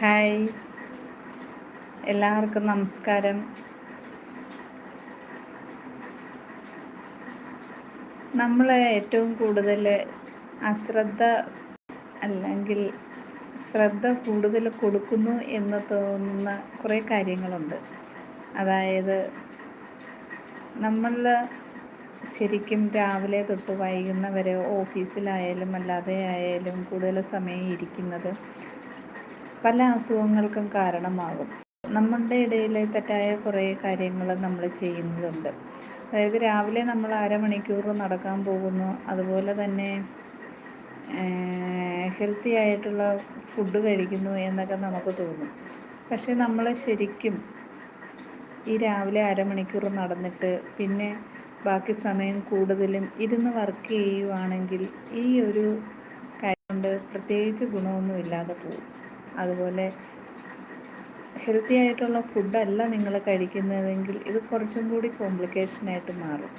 Hi. എല്ലാവർക്കും നമസ്കാരം. നമ്മൾ ഏറ്റവും കൂടുതൽ അശ്രദ്ധ അല്ലെങ്കിൽ ശ്രദ്ധ കൂടുതൽ കൊടുക്കുന്നു എന്ന് തോന്നുന്ന കുറേ കാര്യങ്ങളുണ്ട്. അതായത് നമ്മൾ ശരിക്കും രാവിലെ തൊട്ട് വൈകുന്നവരെ ഓഫീസിലായാലും അല്ലാതെ ആയാലും കൂടുതൽ സമയം ഇരിക്കുന്നത് പല അസുഖങ്ങൾക്കും കാരണമാകും. നമ്മളുടെ ഇടയിലെ തെറ്റായ കുറേ കാര്യങ്ങൾ നമ്മൾ ചെയ്യുന്നതുണ്ട് അതായത് രാവിലെ നമ്മൾ അരമണിക്കൂർ നടക്കാൻ പോകുന്നു. അതുപോലെ തന്നെ ഹെൽത്തി ആയിട്ടുള്ള ഫുഡ് കഴിക്കുന്നു എന്നൊക്കെ നമുക്ക് തോന്നും. പക്ഷേ നമ്മൾ ശരിക്കും ഈ രാവിലെ അരമണിക്കൂർ നടന്നിട്ട് പിന്നെ ബാക്കി സമയം കൂടുതലും ഇരുന്ന് വർക്ക് ചെയ്യുവാണെങ്കിൽ ഈ ഒരു കാര്യം കൊണ്ട് പ്രത്യേകിച്ച് ഗുണമൊന്നും ഇല്ലാതെ പോകും. അതുപോലെ ഹെൽത്തി ആയിട്ടുള്ള ഫുഡല്ല നിങ്ങൾ കഴിക്കുന്നതെങ്കിൽ ഇത് കുറച്ചും കൂടി കോംപ്ലിക്കേഷനായിട്ട് മാറും.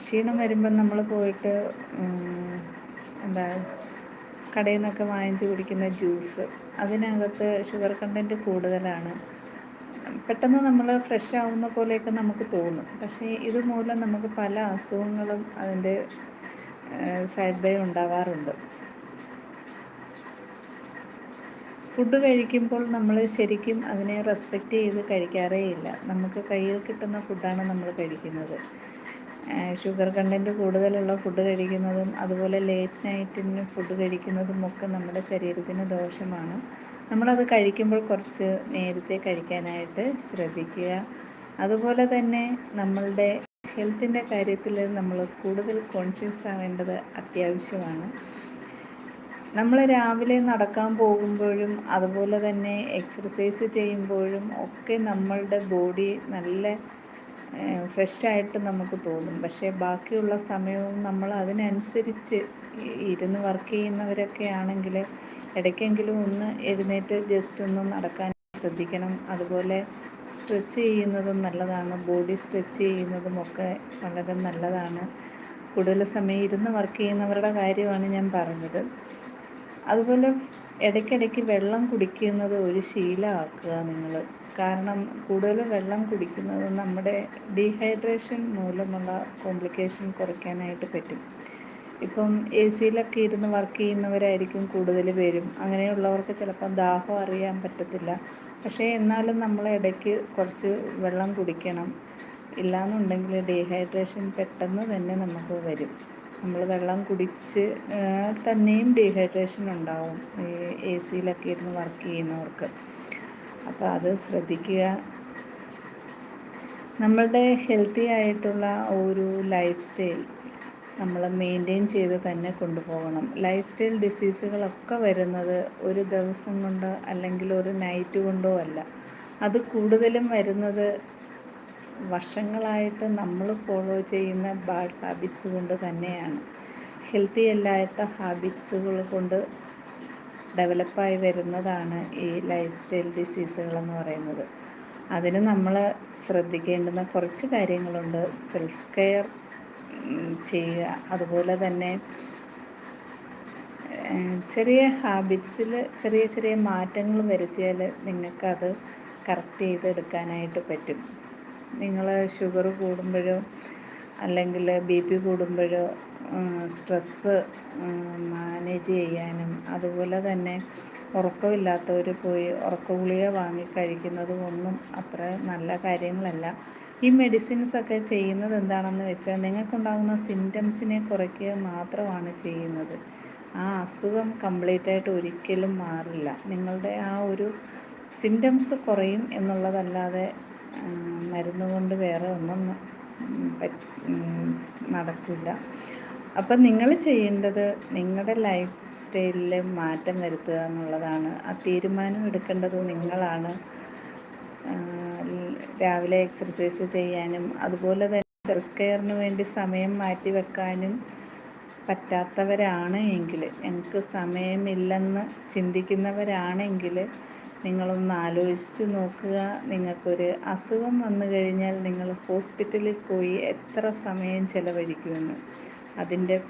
ക്ഷീണം വരുമ്പം നമ്മൾ പോയിട്ട് എന്താ കടയിൽ നിന്നൊക്കെ വാങ്ങിച്ച് കുടിക്കുന്ന ജ്യൂസ് അതിനകത്ത് ഷുഗർ കണ്ടന്റ് കൂടുതലാണ്. പെട്ടെന്ന് നമ്മൾ ഫ്രഷ് ആവുന്ന പോലെയൊക്കെ നമുക്ക് തോന്നും. പക്ഷേ ഇതുമൂലം നമുക്ക് പല അസുഖങ്ങളും അതിന്റെ സൈഡ് ബൈ ഉണ്ടാവാറുണ്ട്. ഫുഡ് കഴിക്കുമ്പോൾ നമ്മൾ ശരിക്കും അതിനെ റെസ്പെക്റ്റ് ചെയ്ത് കഴിക്കാറേ ഇല്ല നമുക്ക് കയ്യിൽ കിട്ടുന്ന ഫുഡാണ് നമ്മൾ കഴിക്കുന്നത്. ഷുഗർ കണ്ടന്റ് കൂടുതലുള്ള ഫുഡ് കഴിക്കുന്നതും അതുപോലെ ലേറ്റ് നൈറ്റിന് ഫുഡ് കഴിക്കുന്നതും ഒക്കെ നമ്മുടെ ശരീരത്തിന് ദോഷമാണ്. നമ്മളത് കഴിക്കുമ്പോൾ കുറച്ച് നേരത്തെ കഴിക്കാനായിട്ട് ശ്രദ്ധിക്കുക. അതുപോലെ തന്നെ നമ്മളുടെ ഹെൽത്തിന്റെ കാര്യത്തിൽ നമ്മൾ കൂടുതൽ കോൺഷ്യസ് ആവേണ്ടത് അത്യാവശ്യമാണ്. നമ്മൾ രാവിലെ നടക്കാൻ പോകുമ്പോഴും അതുപോലെ തന്നെ എക്സർസൈസ് ചെയ്യുമ്പോഴും ഒക്കെ നമ്മളുടെ ബോഡി നല്ല ഫ്രഷായിട്ട് നമുക്ക് തോന്നും. പക്ഷേ ബാക്കിയുള്ള സമയവും നമ്മൾ അതിനനുസരിച്ച് ഇരുന്ന് വർക്ക് ചെയ്യുന്നവരൊക്കെ ആണെങ്കിൽ ഇടയ്ക്കെങ്കിലും ഒന്ന് എഴുന്നേറ്റ് ജസ്റ്റ് ഒന്ന് നടക്കാൻ ശ്രദ്ധിക്കണം. അതുപോലെ സ്ട്രെച്ച് ചെയ്യുന്നതും നല്ലതാണ്. ബോഡി സ്ട്രെച്ച് ചെയ്യുന്നതും ഒക്കെ വളരെ നല്ലതാണ്. കൂടുതൽ സമയം ഇരുന്ന് വർക്ക് ചെയ്യുന്നവരുടെ കാര്യമാണ് ഞാൻ പറഞ്ഞത്. അതുപോലെ ഇടയ്ക്കിടയ്ക്ക് വെള്ളം കുടിക്കുന്നത് ഒരു ശീലമാക്കുക നിങ്ങൾ. കാരണം കൂടുതൽ വെള്ളം കുടിക്കുന്നത് നമ്മുടെ ഡീഹൈഡ്രേഷൻ മൂലമുള്ള കോംപ്ലിക്കേഷൻ കുറയ്ക്കാനായിട്ട് പറ്റും. ഇപ്പം എ സിയിലൊക്കെ ഇരുന്ന് വർക്ക് ചെയ്യുന്നവരായിരിക്കും കൂടുതൽ പേരും. അങ്ങനെയുള്ളവർക്ക് ചിലപ്പം ദാഹം അറിയാൻ പറ്റത്തില്ല. പക്ഷേ എന്നാലും നമ്മൾ ഇടയ്ക്ക് കുറച്ച് വെള്ളം കുടിക്കണം. ഇല്ലയെന്നുണ്ടെങ്കിൽ ഡീഹൈഡ്രേഷൻ പെട്ടെന്ന് തന്നെ നമുക്ക് വരും. നമ്മൾ വെള്ളം കുടിച്ച് തന്നെയും ഡീഹൈഡ്രേഷൻ ഉണ്ടാവും. ഈ എ സിയിലൊക്കെ ഇരുന്ന് വർക്ക് ചെയ്യുന്നവർക്ക്. അപ്പോൾ അത് ശ്രദ്ധിക്കുക. നമ്മളുടെ ഹെൽത്തി ആയിട്ടുള്ള ഒരു ലൈഫ് സ്റ്റൈൽ നമ്മൾ മെയിന്റെയിൻ ചെയ്ത് തന്നെ കൊണ്ടുപോകണം. ലൈഫ് സ്റ്റൈൽ ഡിസീസുകളൊക്കെ വരുന്നത് ഒരു ദിവസം കൊണ്ടോ അല്ലെങ്കിൽ ഒരു നൈറ്റ് കൊണ്ടോ അല്ല. അത് കൂടുതലും വരുന്നത് വർഷങ്ങളായിട്ട് നമ്മൾ ഫോളോ ചെയ്യുന്ന ബാഡ് ഹാബിറ്റ്സ് കൊണ്ട് തന്നെയാണ്. ഹെൽത്തി അല്ലാത്ത ഹാബിറ്റ്സുകൾ കൊണ്ട് ഡെവലപ്പായി വരുന്നതാണ് ഈ ലൈഫ് സ്റ്റൈൽ ഡിസീസുകളെന്ന് പറയുന്നത്. അതിന് നമ്മൾ ശ്രദ്ധിക്കേണ്ടുന്ന കുറച്ച് കാര്യങ്ങളുണ്ട്. സെൽഫ് കെയർ ചെയ്യുക. അതുപോലെ തന്നെ ചെറിയ ഹാബിറ്റ്സിൽ ചെറിയ ചെറിയ മാറ്റങ്ങൾ വരുത്തിയാൽ നിങ്ങൾക്കത് കറക്റ്റ് ചെയ്തെടുക്കാനായിട്ട് പറ്റും. നിങ്ങൾ ഷുഗർ കൂടുമ്പോഴോ അല്ലെങ്കിൽ ബി പി കൂടുമ്പോഴോ സ്ട്രെസ്സ് മാനേജ് ചെയ്യാനും അതുപോലെ തന്നെ ഉറക്കമില്ലാത്തവർ പോയി ഉറക്ക ഗുളിക വാങ്ങി ഒന്നും അത്ര നല്ല കാര്യങ്ങളല്ല. ഈ മെഡിസിൻസൊക്കെ ചെയ്യുന്നത് എന്താണെന്ന് വെച്ചാൽ നിങ്ങൾക്കുണ്ടാകുന്ന സിംറ്റംസിനെ കുറയ്ക്കുക മാത്രമാണ് ചെയ്യുന്നത്. ആ അസുഖം കംപ്ലീറ്റ് ആയിട്ട് ഒരിക്കലും മാറില്ല. നിങ്ങളുടെ ആ ഒരു സിംറ്റംസ് കുറയും എന്നുള്ളതല്ലാതെ മരുന്ന് കൊണ്ട് വേറെ ഒന്നും നടക്കില്ല. അപ്പം നിങ്ങൾ ചെയ്യേണ്ടത് നിങ്ങളുടെ ലൈഫ് സ്റ്റൈലിൽ മാറ്റം വരുത്തുക എന്നുള്ളതാണ്. ആ തീരുമാനം എടുക്കേണ്ടത് നിങ്ങളാണ്. രാവിലെ എക്സർസൈസ് ചെയ്യാനും അതുപോലെ തന്നെ സെൽഫ് കെയറിന് വേണ്ടി സമയം മാറ്റി വെക്കാനും പറ്റാത്തവരാണ് എങ്കിൽ എനിക്ക് സമയമില്ലെന്ന് ചിന്തിക്കുന്നവരാണെങ്കിൽ നിങ്ങളൊന്ന് ആലോചിച്ച് നോക്കുക. നിങ്ങൾക്കൊരു അസുഖം വന്നു കഴിഞ്ഞാൽ നിങ്ങൾ ഹോസ്പിറ്റലിൽ പോയി എത്ര സമയം ചിലവഴിക്കുമെന്ന്. അതിന്റെ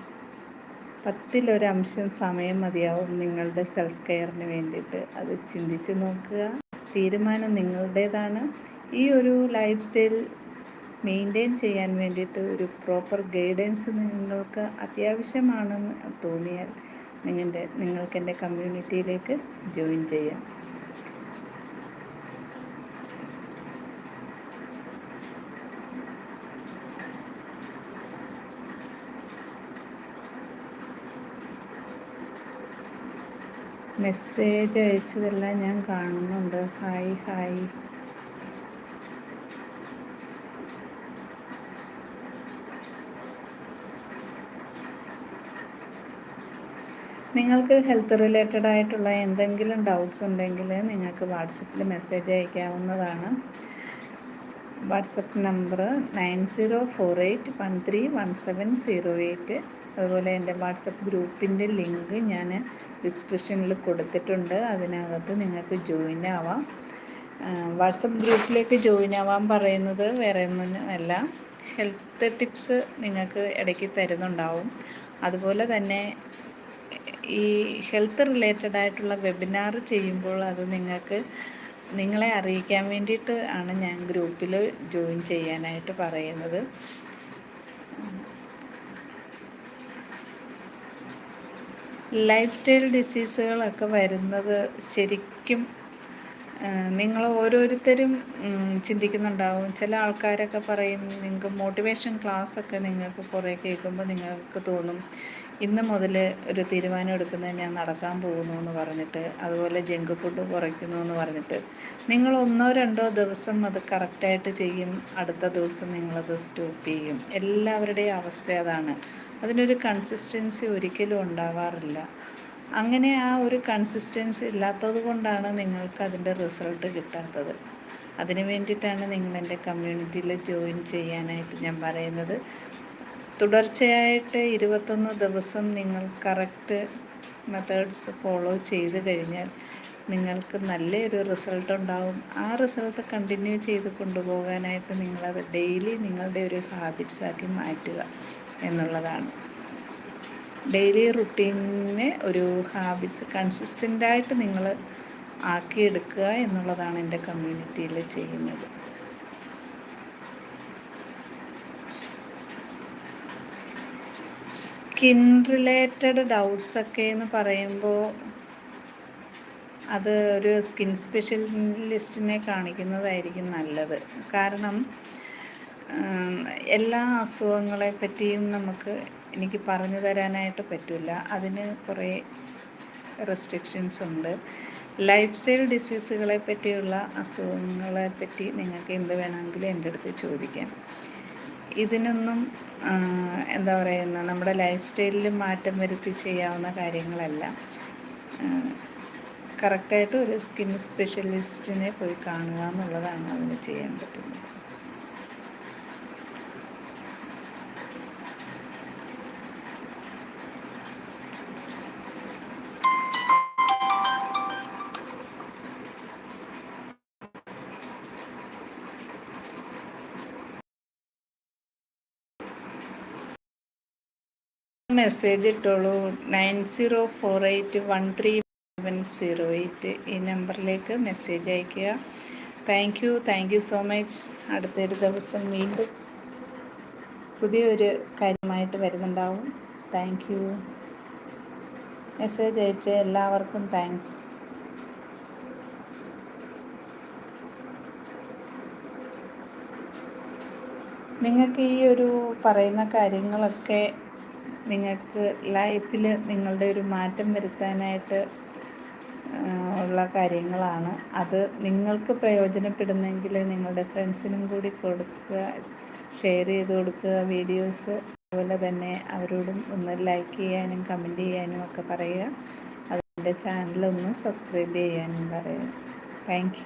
പത്തിലൊരംശം സമയം മതിയാവും നിങ്ങളുടെ സെൽഫ് കെയറിന് വേണ്ടിയിട്ട്. അത് ചിന്തിച്ച് നോക്കുക. തീരുമാനം നിങ്ങളുടേതാണ്. ഈ ഒരു ലൈഫ് സ്റ്റൈൽ മെയിന്റെയിൻ ചെയ്യാൻ വേണ്ടിയിട്ട് ഒരു പ്രോപ്പർ ഗൈഡൻസ് നിങ്ങൾക്ക് അത്യാവശ്യമാണെന്ന് തോന്നിയാൽ നിങ്ങളുടെ നിങ്ങൾക്ക് എന്റെ കമ്മ്യൂണിറ്റിയിലേക്ക് ജോയിൻ ചെയ്യാം. മെസ്സേജ് അയച്ചതെല്ലാം ഞാൻ കാണുന്നുണ്ട്. ഹായ് ഹായ് നിങ്ങൾക്ക് ഹെൽത്ത് റിലേറ്റഡ് ആയിട്ടുള്ള എന്തെങ്കിലും ഡൗട്ട്സ് ഉണ്ടെങ്കിൽ നിങ്ങൾക്ക് വാട്സപ്പിൽ മെസ്സേജ് അയക്കാവുന്നതാണ്. WhatsApp number nine zero four eight one three one seven zero eight അതുപോലെ എന്റെ വാട്സപ്പ് ഗ്രൂപ്പിന്റെ ലിങ്ക് ഞാൻ ഡിസ്ക്രിപ്ഷനിൽ കൊടുത്തിട്ടുണ്ട്. അതിനകത്ത് നിങ്ങൾക്ക് ജോയിൻ ആവാം. വാട്സപ്പ് ഗ്രൂപ്പിലേക്ക് ജോയിൻ ആവാൻ പറയുന്നത് വേറെ ഒന്നുമല്ല ഹെൽത്ത് ടിപ്സ് നിങ്ങൾക്ക് ഇടയ്ക്ക് തരുന്നുണ്ടാവും. അതുപോലെ തന്നെ ഈ ഹെൽത്ത് റിലേറ്റഡ് ആയിട്ടുള്ള വെബിനാർ ചെയ്യുമ്പോൾ അത് നിങ്ങൾക്ക് നിങ്ങളെ അറിയിക്കാൻ വേണ്ടിയിട്ട് ആണ് ഞാൻ ഗ്രൂപ്പിൽ ജോയിൻ ചെയ്യാനായിട്ട് പറയുന്നത്. ലൈഫ് സ്റ്റൈൽ ഡിസീസുകളൊക്കെ വരുന്നത് ശരിക്കും നിങ്ങൾ ഓരോരുത്തരും ചിന്തിക്കുന്നുണ്ടാവും. ചില ആൾക്കാരൊക്കെ പറയും നിങ്ങൾക്ക് മോട്ടിവേഷൻ ക്ലാസ്സൊക്കെ നിങ്ങൾക്ക് കുറേ കേൾക്കുമ്പോൾ നിങ്ങൾക്ക് തോന്നും ഇന്ന് മുതൽ ഒരു തീരുമാനം എടുക്കുന്നത് ഞാൻ നടക്കാൻ പോകുന്നു എന്ന് പറഞ്ഞിട്ട് അതുപോലെ ജങ്ക് ഫുഡ് കുറയ്ക്കുന്നു എന്ന് പറഞ്ഞിട്ട്. നിങ്ങൾ ഒന്നോ രണ്ടോ ദിവസം അത് കറക്റ്റായിട്ട് ചെയ്യും അടുത്ത ദിവസം നിങ്ങളത് സ്റ്റോപ്പ് ചെയ്യും. എല്ലാവരുടെയും അവസ്ഥ അതാണ്. അതിനൊരു കൺസിസ്റ്റൻസി ഒരിക്കലും ഉണ്ടാവാറില്ല. അങ്ങനെ ആ ഒരു കൺസിസ്റ്റൻസി ഇല്ലാത്തത് കൊണ്ടാണ് നിങ്ങൾക്ക് അതിന്റെ റിസൾട്ട് കിട്ടാത്തത്. അതിന് വേണ്ടിയിട്ടാണ് നിങ്ങൾ എന്റെ കമ്മ്യൂണിറ്റിയിൽ ജോയിൻ ചെയ്യാനായിട്ട് ഞാൻ പറയുന്നത്. തുടർച്ചയായിട്ട് ഇരുപത്തൊന്ന് ദിവസം നിങ്ങൾ കറക്റ്റ് മെത്തേഡ്സ് ഫോളോ ചെയ്ത് കഴിഞ്ഞാൽ നിങ്ങൾക്ക് നല്ലൊരു റിസൾട്ട് ഉണ്ടാവും. ആ റിസൾട്ട് കണ്ടിന്യൂ ചെയ്ത് കൊണ്ടുപോകാനായിട്ട് നിങ്ങളത് ഡെയിലി നിങ്ങളുടെ ഒരു ഹാബിറ്റ്സ് ആക്കി മാറ്റുക. എന്നുള്ളതാണ്. ഡെയിലി റുട്ടീനെ ഒരു ഹാബിറ്റ്സ് കൺസിസ്റ്റന്റായിട്ട് നിങ്ങൾ ആക്കിയെടുക്കുക എന്നുള്ളതാണ് എന്റെ കമ്മ്യൂണിറ്റിയിൽ ചെയ്യുന്നത്. സ്കിൻ റിലേറ്റഡ് ഡൗട്ട്സൊക്കെ എന്ന് പറയുമ്പോൾ അത് ഒരു സ്കിൻ സ്പെഷ്യലിസ്റ്റിനെ കാണിക്കുന്നതായിരിക്കും നല്ലത്. കാരണം എല്ലാ അസുഖങ്ങളെ പറ്റിയും നമുക്ക് എനിക്ക് പറഞ്ഞു തരാനായിട്ട് പറ്റില്ല. അതിന് കുറേ റെസ്ട്രിക്ഷൻസ് ഉണ്ട്. ലൈഫ് സ്റ്റൈൽ ഡിസീസുകളെ പറ്റിയുള്ള അസുഖങ്ങളെ പറ്റി നിങ്ങൾക്ക് എന്ത് വേണമെങ്കിലും എന്റെ അടുത്ത് ചോദിക്കാം. ഇതിനൊന്നും എന്താ പറയുന്ന നമ്മുടെ ലൈഫ് സ്റ്റൈലിൽ മാറ്റം വരുത്തി ചെയ്യാവുന്ന കാര്യങ്ങളല്ല. കറക്റ്റായിട്ട് ഒരു സ്കിൻ സ്പെഷ്യലിസ്റ്റിനെ പോയി കാണുക എന്നുള്ളതാണ് അതിന് ചെയ്യാൻ പറ്റുന്നത്. മെസ്സേജ് ഇട്ടോളൂ. Nine zero four eight one three seven zero eight ഈ നമ്പറിലേക്ക് മെസ്സേജ് അയയ്ക്കുക. Thank you thank you so much അടുത്തൊരു ദിവസം വീണ്ടും പുതിയൊരു കാര്യമായിട്ട് വരുന്നുണ്ടാവും. താങ്ക് യു മെസ്സേജ് അയച്ച എല്ലാവർക്കും താങ്ക്സ് നിങ്ങൾക്ക് ഈ ഒരു പറയുന്ന കാര്യങ്ങളൊക്കെ നിങ്ങൾക്ക് ലൈഫിൽ നിങ്ങളുടെ ഒരു മാറ്റം വരുത്താനായിട്ട് ഉള്ള കാര്യങ്ങളാണ്. അത് നിങ്ങൾക്ക് പ്രയോജനപ്പെടുന്നെങ്കിൽ നിങ്ങളുടെ ഫ്രണ്ട്സിനും കൂടി കൊടുക്കുക ഷെയർ ചെയ്ത് കൊടുക്കുക. വീഡിയോസ് അതുപോലെ തന്നെ അവരോടും ഒന്ന് ലൈക്ക് ചെയ്യാനും കമന്റ് ചെയ്യാനും ഒക്കെ പറയുക. അതിന്റെ ചാനലൊന്ന് സബ്സ്ക്രൈബ് ചെയ്യാനും പറയുക. താങ്ക്